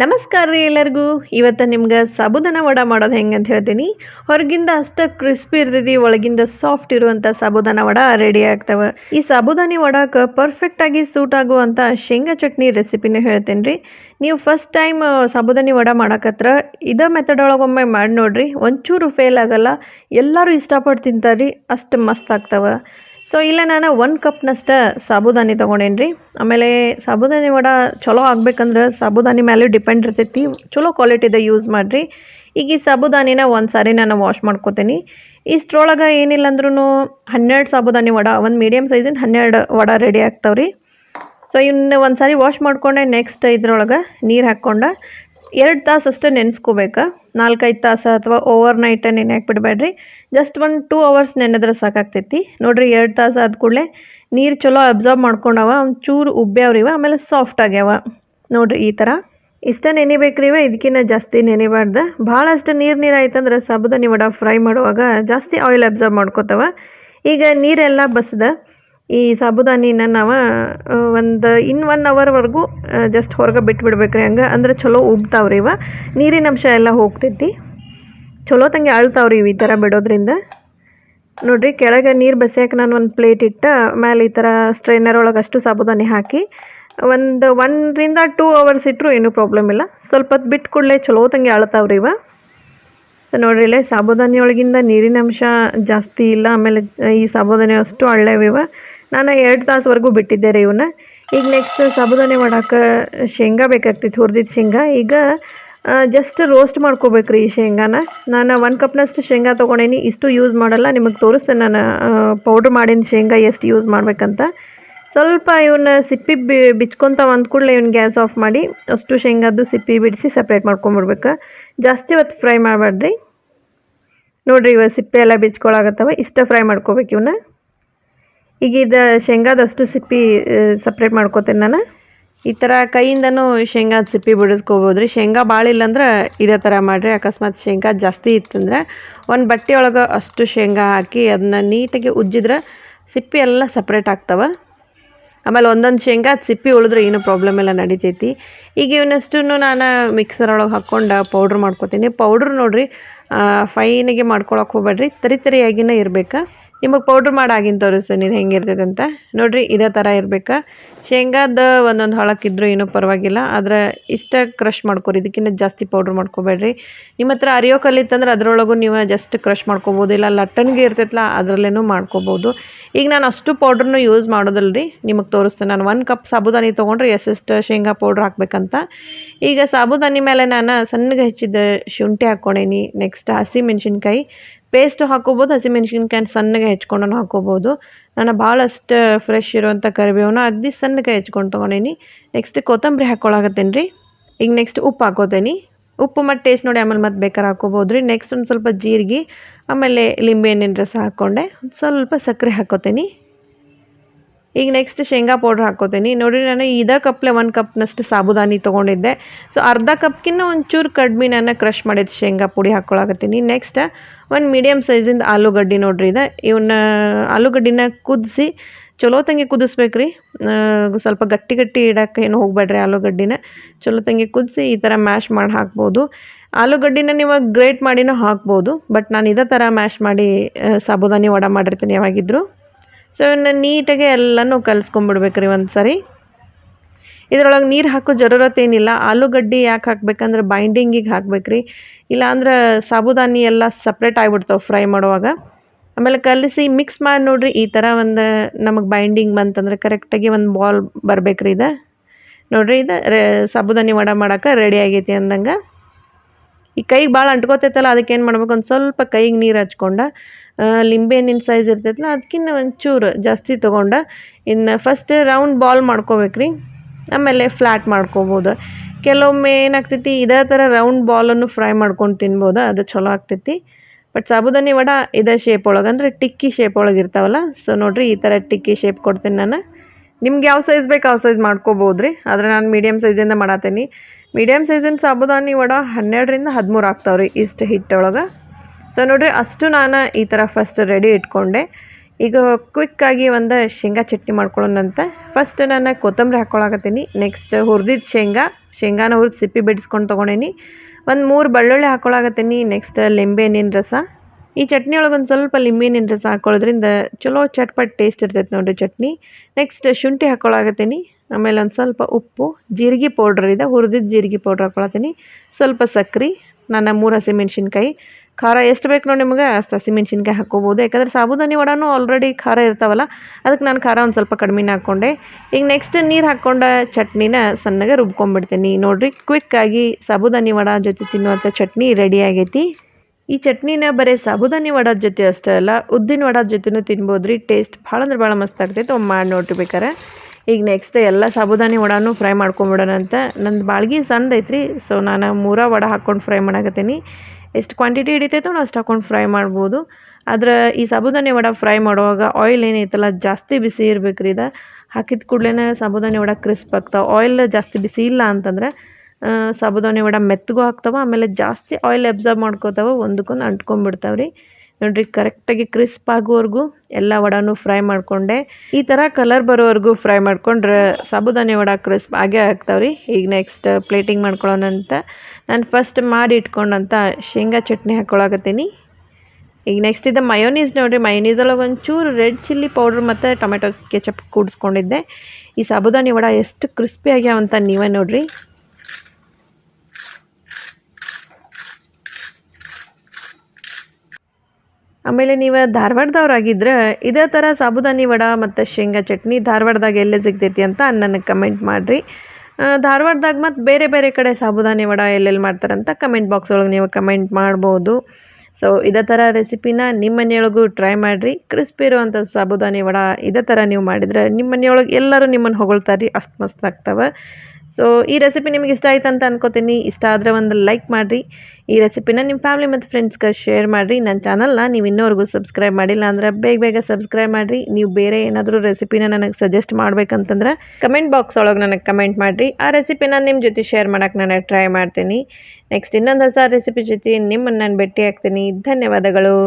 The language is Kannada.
ನಮಸ್ಕಾರ ರೀ ಎಲ್ಲರಿಗೂ. ಇವತ್ತು ನಿಮ್ಗೆ ಸಾಬುದಾನ ವಡ ಮಾಡೋದು ಹೆಂಗೆ ಅಂತ ಹೇಳ್ತೀನಿ. ಹೊರಗಿಂದ ಅಷ್ಟು ಕ್ರಿಸ್ಪಿ ಇರ್ತೈತಿ, ಒಳಗಿಂದ ಸಾಫ್ಟ್ ಇರುವಂಥ ಸಾಬುದಾನ ವಡ ರೆಡಿ ಆಗ್ತವೆ. ಈ ಸಾಬುದಾನಿ ವಡಕ್ಕೆ ಪರ್ಫೆಕ್ಟಾಗಿ ಸೂಟ್ ಆಗುವಂಥ ಶೇಂಗಾ ಚಟ್ನಿ ರೆಸಿಪಿನ ಹೇಳ್ತೇನೆ ರೀ. ನೀವು ಫಸ್ಟ್ ಟೈಮ್ ಸಾಬುದಾನಿ ವಡ ಮಾಡೋಕತ್ರ, ಇದೇ ಮೆಥಡ್ ಒಳಗೊಮ್ಮೆ ಮಾಡಿ ನೋಡ್ರಿ. ಒಂಚೂರು ಫೇಲ್ ಆಗೋಲ್ಲ, ಎಲ್ಲರೂ ಇಷ್ಟಪಟ್ಟು ತಿಂತಾರೆ ರೀ ಅಷ್ಟು ಮಸ್ತ್ ಆಗ್ತವೆ. ಸೊ ಇಲ್ಲ ನಾನು ಒಂದು ಕಪ್ನಷ್ಟೇ ಸಾಬುದಾನಿ ತೊಗೊಂಡೇನಿ ರೀ ಆಮೇಲೆ ಸಾಬುದಾನಿ ವಡ ಚಲೋ ಆಗ್ಬೇಕಂದ್ರೆ ಸಾಬುದಾನಿ ಮೇಲೆ ಡಿಪೆಂಡ್ ಇರ್ತೈತಿ. ಚಲೋ ಕ್ವಾಲಿಟಿದ ಯೂಸ್ ಮಾಡಿರಿ. ಈಗ ಈ ಸಾಬುದಾನಿನ ಒಂದು ಸಾರಿ ನಾನು ವಾಶ್ ಮಾಡ್ಕೋತೀನಿ. ಇಷ್ಟರೊಳಗೆ ಏನಿಲ್ಲ ಅಂದ್ರೂ ಹನ್ನೆರಡು ಸಾಬುದಾನಿ ವಡ, ಒಂದು ಮೀಡಿಯಮ್ ಸೈಜಿನ ಹನ್ನೆರಡು ವಡ ರೆಡಿ ಆಗ್ತಾವೆ ರೀ ಸೊ ಇನ್ನು ಒಂದು ಸಾರಿ ವಾಶ್ ಮಾಡ್ಕೊಂಡೆ ನೆಕ್ಸ್ಟ್ ಇದ್ರೊಳಗೆ ನೀರು ಹಾಕ್ಕೊಂಡು ಎರಡು ತಾಸು ಅಷ್ಟೇ ನೆನೆಸ್ಕೋಬೇಕು. ನಾಲ್ಕೈದು ತಾಸು ಅಥವಾ ಓವರ್ ನೈಟ್ ನೆನೆ ಹಾಕ್ಬಿಡ್ಬೇಡ್ರಿ ಜಸ್ಟ್ ಒಂದು ಟೂ ಅವರ್ಸ್ ನೆನೆದ್ರೆ ಸಾಕಾಗ್ತೈತಿ. ನೋಡ್ರಿ ಎರಡು ತಾಸು ಆದ ಕೂಡಲೇ ನೀರು ಚಲೋ ಅಬ್ಸಾರ್ಬ್ ಮಾಡ್ಕೊಂಡವ, ಒಂಚೂರು ಇವ ಆಮೇಲೆ ಸಾಫ್ಟ್ ಆಗ್ಯಾವ. ನೋಡ್ರಿ ಈ ಥರ ಇಷ್ಟ ನೆನಿಬೇಕ್ರಿ ಇವ ಇದಕ್ಕಿಂತ ಜಾಸ್ತಿ ನೆನಿಬಾರ್ದು. ಭಾಳಷ್ಟು ನೀರು ನೀರು ಆಯ್ತಂದ್ರೆ ಸಾಬುದಾನಿ ವಡ ಫ್ರೈ ಮಾಡುವಾಗ ಜಾಸ್ತಿ ಆಯಿಲ್ ಅಬ್ಸರ್ವ್ ಮಾಡ್ಕೋತಾವ. ಈಗ ನೀರೆಲ್ಲ ಬಸ್ದ, ಈ ಸಾಬುದಾನಿನ ನಾವು ಒಂದು ಇನ್ ಒನ್ ಅವರ್ವರೆಗೂ ಜಸ್ಟ್ ಹೊರಗೆ ಬಿಟ್ಬಿಡ್ಬೇಕ್ರಿ ಹಂಗೆ. ಅಂದ್ರೆ ಚಲೋ ಉಬ್ತಾವ್ರಿ ಇವ. ನೀರಿನ ಅಂಶ ಎಲ್ಲ ಹೋಗ್ತೈತಿ. ಚಲೋ ತಂಗೆ ಅಳ್ತಾವ್ರಿ ಇವು ಈ ಥರ ಬಿಡೋದ್ರಿಂದ. ನೋಡಿರಿ, ಕೆಳಗೆ ನೀರು ಬಸಿಯಾಕೆ ನಾನು ಒಂದು ಪ್ಲೇಟ್ ಇಟ್ಟು ಮೇಲೆ ಈ ಥರ ಸ್ಟ್ರೈನರ್ ಒಳಗೆ ಅಷ್ಟು ಸಾಬುದಾನಿ ಹಾಕಿ, ಒಂದು ಒಂದರಿಂದ ಟೂ ಅವರ್ಸ್ ಇಟ್ಟರು ಏನೂ ಪ್ರಾಬ್ಲಮ್ ಇಲ್ಲ. ಸ್ವಲ್ಪ ಹೊತ್ತು ಬಿಟ್ಟು ಕೂಡಲೇ ಚಲೋ ತಂಗೆ ಅಳ್ತಾವ್ರಿ ಇವ. ಸೊ ನೋಡ್ರಿ ಇಲ್ಲೇ ಸಾಬುದಾನಿ ಒಳಗಿಂದ ನೀರಿನ ಅಂಶ ಜಾಸ್ತಿ ಇಲ್ಲ, ಆಮೇಲೆ ಈ ಸಾಬುದಾನಿ ಅಷ್ಟು ಇವ. ನಾನು ಎರಡು ತಾಸುವರೆಗೂ ಬಿಟ್ಟಿದ್ದೆ ರೀ ಇವನ್ನ ಈಗ ನೆಕ್ಸ್ಟ್ ಸಾಬುದಾನಿ ಮಾಡೋಕೆ ಶೇಂಗಾ ಬೇಕಾಗ್ತಿತ್ತು ಹುರಿದಿದ್ದು ಶೇಂಗಾ. ಈಗ ಜಸ್ಟ್ ರೋಸ್ಟ್ ಮಾಡ್ಕೋಬೇಕ್ರಿ ಈ ಶೇಂಗಾನ. ನಾನು ಒಂದು ಕಪ್ನಷ್ಟು ಶೇಂಗಾ ತೊಗೊಂಡೇನಿ. ಇಷ್ಟು ಯೂಸ್ ಮಾಡಲ್ಲ, ನಿಮಗೆ ತೋರಿಸ್ತೇನೆ ನಾನು ಪೌಡ್ರ್ ಮಾಡಿದ ಶೇಂಗಾ ಎಷ್ಟು ಯೂಸ್ ಮಾಡಬೇಕಂತ. ಸ್ವಲ್ಪ ಇವನ್ನ ಸಿಪ್ಪಿ ಬಿ ಬಿಚ್ಕೊತ ಕೂಡಲೇ ಇವ್ನ ಗ್ಯಾಸ್ ಆಫ್ ಮಾಡಿ, ಅಷ್ಟು ಶೇಂಗಾದ್ದು ಸಿಪ್ಪಿ ಬಿಡಿಸಿ ಸಪ್ರೇಟ್ ಮಾಡ್ಕೊಂಬಿಡ್ಬೇಕು. ಜಾಸ್ತಿ ಹೊತ್ತು ಫ್ರೈ ಮಾಡಬೇಡ್ರಿ ನೋಡಿರಿ ಇವ ಸಿಪ್ಪೆ ಎಲ್ಲ ಬಿಚ್ಕೊಳಾಗತ್ತವ, ಇಷ್ಟ ಫ್ರೈ ಮಾಡ್ಕೋಬೇಕು ಇವನ್ನ ಈಗ ಇದು ಶೇಂಗಾದಷ್ಟು ಸಿಪ್ಪಿ ಸಪ್ರೇಟ್ ಮಾಡ್ಕೋತೇನೆ ನಾನು. ಈ ಥರ ಕೈಯಿಂದನೂ ಶೇಂಗಾ ಸಿಪ್ಪಿ ಬಿಡಿಸ್ಕೋಬೋದು ರೀ ಶೇಂಗಾ ಭಾಳ ಇಲ್ಲಂದ್ರೆ ಇದೇ ಥರ ಮಾಡಿರಿ. ಅಕಸ್ಮಾತ್ ಶೇಂಗಾ ಜಾಸ್ತಿ ಇತ್ತಂದ್ರೆ ಒಂದು ಬಟ್ಟೆ ಅಷ್ಟು ಶೇಂಗಾ ಹಾಕಿ ಅದನ್ನ ನೀಟಾಗಿ ಉಜ್ಜಿದ್ರೆ ಸಿಪ್ಪಿ ಎಲ್ಲ ಸಪ್ರೇಟ್ ಆಗ್ತವೆ. ಆಮೇಲೆ ಒಂದೊಂದು ಶೇಂಗಾ ಸಿಪ್ಪಿ ಉಳಿದ್ರೆ ಏನು ಪ್ರಾಬ್ಲಮ್ ಎಲ್ಲ ನಡಿತೈತಿ. ಈಗ ಇವನಷ್ಟು ನಾನು ಮಿಕ್ಸರ್ ಒಳಗೆ ಹಾಕ್ಕೊಂಡು ಪೌಡ್ರ್ ಮಾಡ್ಕೊತೀನಿ. ಪೌಡ್ರ್ ನೋಡಿರಿ ಫೈನಿಗೆ ಮಾಡ್ಕೊಳಕ್ಕೆ ಹೋಗ್ಬೇಡ್ರಿ. ತರಿ ತರಿಯಾಗಿನೇ ಇರ್ಬೇಕು. ನಿಮಗೆ ಪೌಡ್ರ್ ಮಾಡಾಗಿನ ತೋರಿಸ್ತೀನಿ ಇದು ಹೆಂಗೆ ಇರ್ತೈತೆ ಅಂತ ನೋಡಿರಿ, ಇದೇ ಥರ ಇರಬೇಕು. ಶೇಂಗಾದ ಒಂದೊಂದು ಹೊಳಕ್ಕಿದ್ರೂ ಏನೂ ಪರವಾಗಿಲ್ಲ, ಆದರೆ ಇಷ್ಟ ಕ್ರಷ್ ಮಾಡ್ಕೋರಿ. ಇದಕ್ಕಿಂತ ಜಾಸ್ತಿ ಪೌಡ್ರ್ ಮಾಡ್ಕೋಬೇಡ್ರಿ. ನಿಮ್ಮ ಹತ್ರ ಅರಿಯೋ ಕಲಿತ್ತಂದ್ರೆ ಅದರೊಳಗೂ ನೀವು ಜಸ್ಟ್ ಕ್ರಷ್ ಮಾಡ್ಕೋಬೋದು. ಇಲ್ಲ ಲಟ್ಟನ್ಗೆ ಇರ್ತೈತಲ್ಲ ಅದರಲ್ಲೇನೂ ಮಾಡ್ಕೋಬೋದು. ಈಗ ನಾನು ಅಷ್ಟು ಪೌಡ್ರನ್ನು ಯೂಸ್ ಮಾಡೋದಲ್ಲ ರೀ ನಿಮಗೆ ತೋರಿಸ್ತೇನೆ ನಾನು ಒಂದು ಕಪ್ ಸಾಬುದಾನಿ ತೊಗೊಂಡ್ರೆ ಎಷ್ಟೆಷ್ಟು ಶೇಂಗಾ ಪೌಡ್ರ್ ಹಾಕ್ಬೇಕಂತ. ಈಗ ಸಾಬುದಾನಿ ಮೇಲೆ ನಾನು ಸಣ್ಣಗೆ ಹೆಚ್ಚಿದ ಶುಂಠಿ ಹಾಕ್ಕೊಂಡೇನಿ ನೆಕ್ಸ್ಟ್ ಹಸಿ ಮೆಣಸಿನ್ಕಾಯಿ. ಪೇಸ್ಟ್ ಹಾಕೋಬೋದು, ಹಸಿಮೆಣ್ಸಿನ್ಕಾಯಿ ಸಣ್ಣಗೆ ಹೆಚ್ಕೊಂಡು ಹಾಕೋಬೋದು. ನಾನು ಭಾಳಷ್ಟು ಫ್ರೆಶ್ ಇರುವಂಥ ಕರಿಬೇವನ್ನ ಅದ್ದಿ ಸಣ್ಣಗೆ ಹೆಚ್ಕೊಂಡು ತೊಗೊಂಡೀನಿ. ನೆಕ್ಸ್ಟ್ ಕೊತ್ತಂಬರಿ ಹಾಕ್ಕೊಳಕತ್ತೇನೆ ರೀ ಈಗ ನೆಕ್ಸ್ಟ್ ಉಪ್ಪು ಹಾಕೋತೇನೆ. ಉಪ್ಪು ಮತ್ತು ಟೇಸ್ಟ್ ನೋಡಿ ಆಮೇಲೆ ಮತ್ತೆ ಬೇಕಾದ್ರೆ ಹಾಕೋಬೋದು ರೀ ನೆಕ್ಸ್ಟ್ ಒಂದು ಸ್ವಲ್ಪ ಜೀರಿಗೆ, ಆಮೇಲೆ ಲಿಂಬೆಹಣ್ಣಿನ ರಸ ಹಾಕ್ಕೊಂಡೆ. ಸ್ವಲ್ಪ ಸಕ್ಕರೆ ಹಾಕೋತೀನಿ. ಈಗ ನೆಕ್ಸ್ಟ್ ಶೇಂಗಾ ಪೌಡ್ರ್ ಹಾಕೋತೀನಿ ನೋಡಿ ನಾನು ಇದೇ ಕಪ್ಲೆ ಒಂದು ಕಪ್ನಷ್ಟು ಸಾಬುದಾನಿ ತೊಗೊಂಡಿದ್ದೆ. ಸೊ ಅರ್ಧ ಕಪ್ಗಿನ್ನ ಒಂಚೂರು ಕಡಿಮೆ ನಾನು ಕ್ರಷ್ ಮಾಡಿದ್ದು ಶೇಂಗಾ ಪುಡಿ ಹಾಕ್ಕೊಳಕತ್ತೀನಿ ನೆಕ್ಸ್ಟ್ ಒಂದು ಮೀಡಿಯಮ್ ಸೈಜಿಂದ ಆಲೂಗಡ್ಡೆ ನೋಡಿರಿ ಇದೆ. ಇವನ್ನ ಆಲೂಗಡ್ಡಿನ ಕುದಿಸಿ, ಚಲೋ ತಂಗಿ ಕುದಿಸ್ಬೇಕು ರೀ ಸ್ವಲ್ಪ ಗಟ್ಟಿ ಗಟ್ಟಿ ಇಡಕ್ಕೆ ಏನು ಹೋಗ್ಬೇಡ್ರಿ ಆಲೂಗಡ್ಡಿನ. ಚಲೋ ತಂಗಿ ಕುದಿಸಿ ಈ ಥರ ಮ್ಯಾಶ್ ಮಾಡಿ ಹಾಕ್ಬೋದು. ಆಲೂಗಡ್ಡಿನ ನೀವು ಗ್ರೇಟ್ ಮಾಡಿನೂ ಹಾಕ್ಬೋದು. ಬಟ್ ನಾನು ಇದೇ ಥರ ಮ್ಯಾಶ್ ಮಾಡಿ ಸಾಬುದಾನಿ ವಡ ಮಾಡಿರ್ತೀನಿ ಯಾವಾಗಿದ್ದರೂ ಸೊ ಇವನ್ನ ನೀಟಾಗಿ ಎಲ್ಲನೂ ಕಲಿಸ್ಕೊಂಬಿಡ್ಬೇಕ್ರಿ ಒಂದು ಸರಿ ಇದರೊಳಗೆ ನೀರು ಹಾಕೋ ಜರೂರತ್ ಏನಿಲ್ಲ ಆಲೂಗಡ್ಡೆ ಯಾಕೆ ಹಾಕ್ಬೇಕಂದ್ರೆ ಬೈಂಡಿಂಗಿಗೆ ಹಾಕ್ಬೇಕ್ರಿ. ಇಲ್ಲಾಂದ್ರೆ ಸಾಬುದಾನಿ ಎಲ್ಲ ಸಪ್ರೇಟ್ ಆಗಿಬಿಡ್ತಾವೆ ಫ್ರೈ ಮಾಡುವಾಗ. ಆಮೇಲೆ ಕಲಿಸಿ ಮಿಕ್ಸ್ ಮಾಡಿ ನೋಡಿರಿ, ಈ ಥರ ಒಂದು ನಮಗೆ ಬೈಂಡಿಂಗ್ ಬಂತಂದ್ರೆ ಕರೆಕ್ಟಾಗಿ ಒಂದು ಬಾಲ್ ಬರ್ಬೇಕ್ರಿ ಇದು. ನೋಡಿರಿ ಇದು, ರೇ, ಸಾಬುದಾನಿ ವಡ ಮಾಡೋಕೆ ರೆಡಿ ಆಗೈತಿ ಅಂದಂಗೆ. ಈ ಕೈಗೆ ಭಾಳ ಅಂಟ್ಕೋತೈತಲ್ಲ ಅದಕ್ಕೆ ಏನು ಮಾಡ್ಬೇಕು? ಒಂದು ಸ್ವಲ್ಪ ಕೈಗೆ ನೀರು ಹಚ್ಕೊಂಡು ಲಿಂಬೆಹಣ್ಣಿನ ಸೈಜ್ ಇರ್ತೈತಲ್ಲ ಅದಕ್ಕಿಂತ ಒಂಚೂರು ಜಾಸ್ತಿ ತೊಗೊಂಡು, ಇನ್ನು ಫಸ್ಟ್ ರೌಂಡ್ ಬಾಲ್ ಮಾಡ್ಕೋಬೇಕು ರೀ ಆಮೇಲೆ ಫ್ಲ್ಯಾಟ್ ಮಾಡ್ಕೋಬೋದು. ಕೆಲವೊಮ್ಮೆ ಏನಾಗ್ತೈತಿ, ಇದೇ ಥರ ರೌಂಡ್ ಬಾಲನ್ನು ಫ್ರೈ ಮಾಡ್ಕೊಂಡು ತಿನ್ಬೋದು, ಅದು ಚಲೋ ಆಗ್ತೈತಿ. ಬಟ್ ಸಾಬುದಾನಿ ವಡ ಇದೇ ಶೇಪ್ ಒಳಗೆ, ಅಂದರೆ ಟಿಕ್ಕಿ ಶೇಪ್ ಒಳಗೆ ಇರ್ತಾವಲ್ಲ ಸೊ ನೋಡಿರಿ ಈ ಥರ ಟಿಕ್ಕಿ ಶೇಪ್ ಕೊಡ್ತೀನಿ ನಾನು. ನಿಮ್ಗೆ ಯಾವ ಸೈಜ್ ಬೇಕು ಯಾವ ಸೈಜ್ ಮಾಡ್ಕೋಬೋದು ರೀ ಆದರೆ ನಾನು ಮೀಡಿಯಮ್ ಸೈಜಿಂದ ಮಾಡತ್ತೀನಿ ಮೀಡಿಯಮ್ ಸೈಜಿನ ಸಾಬುದಾನಿ ವಡ ಹನ್ನೆರಡರಿಂದ ಹದಿಮೂರು ಆಗ್ತಾವೆ ರೀ ಇಷ್ಟು ಹಿಟ್ಟೊಳಗೆ ಸೊ ನೋಡಿರಿ ಅಷ್ಟು ನಾನು ಈ ಥರ ಫಸ್ಟ್ ರೆಡಿ ಇಟ್ಕೊಂಡೆ ಈಗ ಕ್ವಿಕ್ಕಾಗಿ ಒಂದು ಶೇಂಗಾ ಚಟ್ನಿ ಮಾಡ್ಕೊಳ್ಳೋಣಂತ ಫಸ್ಟ್ ನಾನು ಕೊತ್ತಂಬರಿ ಹಾಕ್ಕೊಳಕತ್ತೀನಿ ನೆಕ್ಸ್ಟ್ ಹುರಿದಿದ್ದು ಶೇಂಗಾ ಶೇಂಗಾನ ಹುರಿದು ಸಿಪ್ಪಿ ಬಿಡಿಸ್ಕೊಂಡು ತೊಗೊಂಡೇನಿ ಒಂದು ಮೂರು ಬೆಳ್ಳುಳ್ಳಿ ಹಾಕ್ಕೊಳಕತ್ತೀನಿ ನೆಕ್ಸ್ಟ್ ಲಿಂಬೆ ಹಣ್ಣಿನ ರಸ ಈ ಚಟ್ನಿ ಒಳಗೆ ಒಂದು ಸ್ವಲ್ಪ ಲಿಂಬೆ ಹಣ್ಣಿನ ರಸ ಹಾಕ್ಕೊಳ್ಳೋದ್ರಿಂದ ಚಲೋ ಚಟ್ಪಟ್ ಟೇಸ್ಟ್ ಇರ್ತೈತೆ ನೋಡಿರಿ ಚಟ್ನಿ ನೆಕ್ಸ್ಟ್ ಶುಂಠಿ ಹಾಕ್ಕೊಳಕತ್ತೀನಿ ಆಮೇಲೆ ಒಂದು ಸ್ವಲ್ಪ ಉಪ್ಪು, ಜೀರಿಗೆ ಪೌಡ್ರ್ ಇದೆ ಹುರಿದಿದ್ದು ಜೀರಿಗೆ ಪೌಡ್ರ್ ಹಾಕ್ಕೊಳತ್ತೀನಿ ಸ್ವಲ್ಪ ಸಕ್ರೆ, ನನ್ನ ಮೂರು ಹಸಿಮೆಣ್ಸಿನ್ಕಾಯಿ. ಖಾರ ಎಷ್ಟು ಬೇಕು ನೋಡಿ ನಿಮಗೆ? ಅಷ್ಟು ಹಸಿಮೆಣ್ಸಿನ್ಕಾಯಿ ಹಾಕ್ಕೋಬೋದು. ಯಾಕಂದ್ರೆ ಸಾಬುದಾನಿ ವಡಾನು ಆಲ್ರೆಡಿ ಖಾರ ಇರ್ತಾವಲ್ಲ, ಅದಕ್ಕೆ ನಾನು ಖಾರ ಒಂದು ಸ್ವಲ್ಪ ಕಡಿಮೆ ಹಾಕ್ಕೊಂಡೆ ಈಗ ನೆಕ್ಸ್ಟ್ ನೀರು ಹಾಕ್ಕೊಂಡ ಚಟ್ನಿನ ಸಣ್ಣಗೆ ರುಬ್ಕೊಂಡ್ಬಿಡ್ತೀನಿ. ನೋಡಿರಿ ಕ್ವಿಕ್ಕಾಗಿ ಸಾಬುದಾನಿ ವಡ ಜೊತೆ ತಿನ್ನುವಂಥ ಚಟ್ನಿ ರೆಡಿ ಆಗೈತಿ. ಈ ಚಟ್ನಿನ ಬರೀ ಸಾಬುದಾನಿ ವಡದ ಜೊತೆ ಅಷ್ಟೇ ಅಲ್ಲ, ಉದ್ದಿನ ವಡದ ಜೊತೆನೂ ತಿನ್ಬೋದು ರೀ ಟೇಸ್ಟ್ ಭಾಳ ಅಂದ್ರೆ ಭಾಳ ಮಸ್ತ್ ಆಗ್ತೈತೆ. ಒಮ್ಮೆ ಮಾಡಿ ನೋಡ್ರಿ ಬೇಕಾರೆ. ಈಗ ನೆಕ್ಸ್ಟ್ ಎಲ್ಲ ಸಾಬುದಾನಿ ವಡಾನು ಫ್ರೈ ಮಾಡ್ಕೊಂಬಿಡೋಣ ಅಂತ. ನಂದು ಬಾಳ್ಗಿ ಐತ್ರಿ ಸೊ ನಾನು ಮೂರ ವಡ ಹಾಕ್ಕೊಂಡು ಫ್ರೈ ಮಾಡಕತ್ತೀನಿ. ಎಷ್ಟು ಕ್ವಾಂಟಿಟಿ ಹಿಡಿತೈತೋ ನಾವು ಅಷ್ಟು ಹಾಕ್ಕೊಂಡು ಫ್ರೈ ಮಾಡ್ಬೋದು. ಆದ್ರೆ ಈ ಸಾಬುದಾನಿ ವಡ ಫ್ರೈ ಮಾಡುವಾಗ ಆಯಿಲ್ ಏನೈತಲ್ಲ ಜಾಸ್ತಿ ಬಿಸಿ ಇರ್ಬೇಕು ರೀ ಇದು. ಹಾಕಿದ ಕೂಡಲೇ ಸಾಬುದಾನಿ ವಡ ಕ್ರಿಸ್ಪ್ ಆಗ್ತಾವೆ. ಆಯಿಲ್ ಜಾಸ್ತಿ ಬಿಸಿ ಇಲ್ಲ ಅಂತಂದ್ರೆ ಸಾಬುದಾನಿ ವಡ ಮೆತ್ತಗೂ ಹಾಕ್ತಾವೆ, ಆಮೇಲೆ ಜಾಸ್ತಿ ಆಯಿಲ್ ಅಬ್ಸರ್ವ್ ಮಾಡ್ಕೋತಾವೆ, ಒಂದಕ್ಕೊಂದು ಅಂಟ್ಕೊಂಡ್ಬಿಡ್ತಾವೆ ರೀ ನೋಡ್ರಿ ಕರೆಕ್ಟಾಗಿ ಕ್ರಿಸ್ಪ್ ಆಗೋವರೆಗೂ ಎಲ್ಲ ವಡಾನು ಫ್ರೈ ಮಾಡಿಕೊಂಡೆ. ಈ ಥರ ಕಲರ್ ಬರೋವರೆಗೂ ಫ್ರೈ ಮಾಡ್ಕೊಂಡ್ರೆ ಸಾಬುದಾನಿ ವಡ ಕ್ರಿಸ್ಪ್ ಆಗೇ ಆಗ್ತಾವ್ರಿ. ಈಗ ನೆಕ್ಸ್ಟ್ ಪ್ಲೇಟಿಂಗ್ ಮಾಡ್ಕೊಳ್ಳೋಣ ಅಂತ. ನಾನು ಫಸ್ಟ್ ಮಾಡಿ ಇಟ್ಕೊಂಡಂಥ ಶೇಂಗಾ ಚಟ್ನಿ ಹಾಕ್ಕೊಳಕತ್ತೀನಿ. ಈಗ ನೆಕ್ಸ್ಟ್ ಇದು ಮಯೋನೀಸ್ ನೋಡಿರಿ ಮಯೋನೀಸ್ ಒಳಗೆ ಒಂಚೂರು ರೆಡ್ ಚಿಲ್ಲಿ ಪೌಡ್ರ್ ಮತ್ತು ಟೊಮೆಟೊ ಕೆಚಪ್ ಕೂಡಿಸ್ಕೊಂಡಿದ್ದೆ. ಈ ಸಾಬುದಾನಿ ವಡ ಎಷ್ಟು ಕ್ರಿಸ್ಪಿ ಆಗ್ಯಾವಂತ ನೀವೇ ನೋಡ್ರಿ. ಆಮೇಲೆ ನೀವು ಧಾರವಾಡದವ್ರಾಗಿದ್ರೆ ಇದೇ ಥರ ಸಾಬುದಾನಿ ವಡ ಮತ್ತು ಶೇಂಗಾ ಚಟ್ನಿ ಧಾರವಾಡದಾಗ ಎಲ್ಲೇ ಸಿಗ್ತೈತಿ ಅಂತ ನನಗೆ ಕಮೆಂಟ್ ಮಾಡಿರಿ. ಧಾರವಾಡದಾಗ ಮತ್ತು ಬೇರೆ ಬೇರೆ ಕಡೆ ಸಾಬುದಾನಿ ವಡ ಎಲ್ಲೆಲ್ಲಿ ಮಾಡ್ತಾರಂತ ಕಮೆಂಟ್ ಬಾಕ್ಸ್ ಒಳಗೆ ನೀವು ಕಮೆಂಟ್ ಮಾಡ್ಬೋದು. ಸೊ ಇದೇ ಥರ ರೆಸಿಪಿನ ನಿಮ್ಮ ಮನೆಯೊಳಗೂ ಟ್ರೈ ಮಾಡಿರಿ. ಕ್ರಿಸ್ಪಿ ಇರುವಂಥ ಸಾಬುದಾನಿ ವಡ ಇದೇ ಥರ ನೀವು ಮಾಡಿದ್ರೆ ನಿಮ್ಮ ಮನೆಯೊಳಗೆ ಎಲ್ಲರೂ ನಿಮ್ಮನ್ನು ಹೊಗಳ್ತಾರೆ ರೀ ಅಷ್ಟು ಮಸ್ತ್ ಆಗ್ತವೆ. ಸೊ ಈ ರೆಸಿಪಿ ನಿಮಗೆ ಇಷ್ಟ ಆಯ್ತು ಅಂತ ಅನ್ಕೋತೀನಿ. ಇಷ್ಟ ಆದರೆ ಒಂದು ಲೈಕ್ ಮಾಡಿರಿ. ಈ ರೆಸಿಪಿನ ನಿಮ್ಮ ಫ್ಯಾಮಿಲಿ ಮತ್ತು ಫ್ರೆಂಡ್ಸ್ಗೆ ಶೇರ್ ಮಾಡಿರಿ. ನನ್ನ ಚಾನಲ್ನ ನೀವು ಇನ್ನೋರ್ಗೂ ಸಬ್ಸ್ಕ್ರೈಬ್ ಮಾಡಿಲ್ಲ ಅಂದ್ರೆ ಬೇಗ ಬೇಗ ಸಬ್ಸ್ಕ್ರೈಬ್ ಮಾಡಿರಿ. ನೀವು ಬೇರೆ ಏನಾದರೂ ರೆಸಿಪಿನ ನನಗೆ ಸಜೆಸ್ಟ್ ಮಾಡಬೇಕಂತಂದ್ರೆ ಕಮೆಂಟ್ ಬಾಕ್ಸ್ ಒಳಗೆ ನನಗೆ ಕಮೆಂಟ್ ಮಾಡಿರಿ. ಆ ರೆಸಿಪಿನ ನಿಮ್ಮ ಜೊತೆ ಶೇರ್ ಮಾಡೋಕ್ಕೆ ನಾನು ಟ್ರೈ ಮಾಡ್ತೀನಿ. ನೆಕ್ಸ್ಟ್ ಇನ್ನೊಂದು ಹೊಸ ರೆಸಿಪಿ ಜೊತೆ ನಿಮ್ಮನ್ನು ನಾನು ಭೇಟಿ ಆಗ್ತೀನಿ ಧನ್ಯವಾದಗಳು.